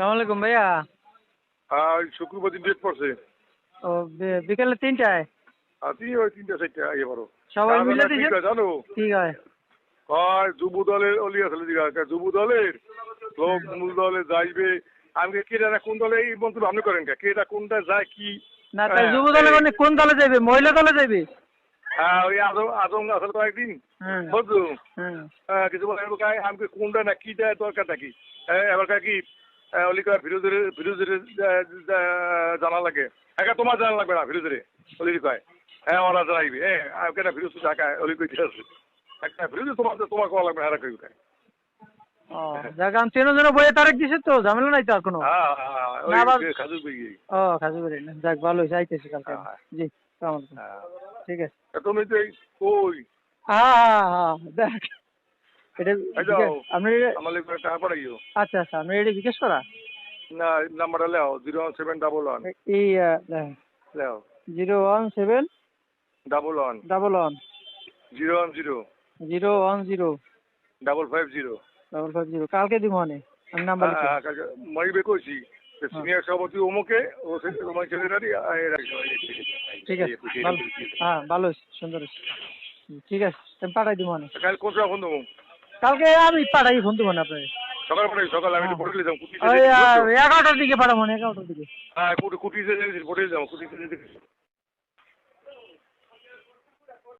সালাম আলাইকুম ভাইয়া। আর শুক্রবার দিন ডেট পড়ছে। ও বিকেলে তিনটায়? আর তুমি ওই তিনটা চারটা ইয়ে করো সবাই মিলে আছে, জানো? ঠিক আছে। কয় যুব দলের অলি আসলে দিঘা যুব দলের লোক মূল দলে যাইবে। আমি কেটা কোন দলে এই মন্তব্য আপনি করেন কে? কেটা কোনটা যায় কি? না তাই হ্যাঁ, যুব দলে মানে কোন দলে যাবে মহিলা দলে যাবে হ্যাঁ ওই আদম আদম আসলে কয়েকদিন। হ্যাঁ। হ্যাঁ। হ্যাঁ, কিছু বলে আমাকে কোনটা না কি দেয় দরকার নাকি হ্যাঁ, এবার কি? আহ, অলি কয় ফিরোজের ফিরোজের জানা লাগে। একা তোমার জানা লাগবে না ফিরোজের অলি কয়। হ্যাঁ ওরা জানাইবে হ্যাঁ আমি কেন ফিরোজ ঢাকা অলি কই ঠিক আছে। একটা ফিরোজে তোমার তোমার কল লাগবে হ্যাঁ কই কয় আমি চেনো যেন বইয়ে তারিখ দিছে তো ঝামেলা নাই আর কোনো। হ্যাঁ হ্যাঁ ও যাক ভালো হয়েছে আইতেছি কালকে। জি সালাম ঠিক আছে। তুমি তো কই হ্যাঁ হ্যাঁ হ্যাঁ দেখ। এটা এই যাও। আপনি আমার লাগবে টাকা পাঠাইও। আচ্ছা আচ্ছা আপনি এটা বিকাশ করা? না নাম্বারটা লেও zero one seven double one এই লেও। Zero one seven double one double one zero one zero zero one zero double five zero double five zero কালকে দিব মানে আমি নাম্বার লিখে। হ্যাঁ, কইছি সিনিয়র সভাপতি ও সে তোমার ছেলেরারই ঠিক আছে ভালো। হ্যাঁ ভালো সুন্দর ঠিক আছে পাঠাই দিব মানে। কাল কোন ফোন দেবো কালকে আমি পাঠাই ফোন দেবো না আপনাকে। সকাল পরে সকাল আমি একটু পড়ে কুটি এগারোটার দিকে পাঠাবো এগারোটার দিকে। হ্যাঁ পড়ে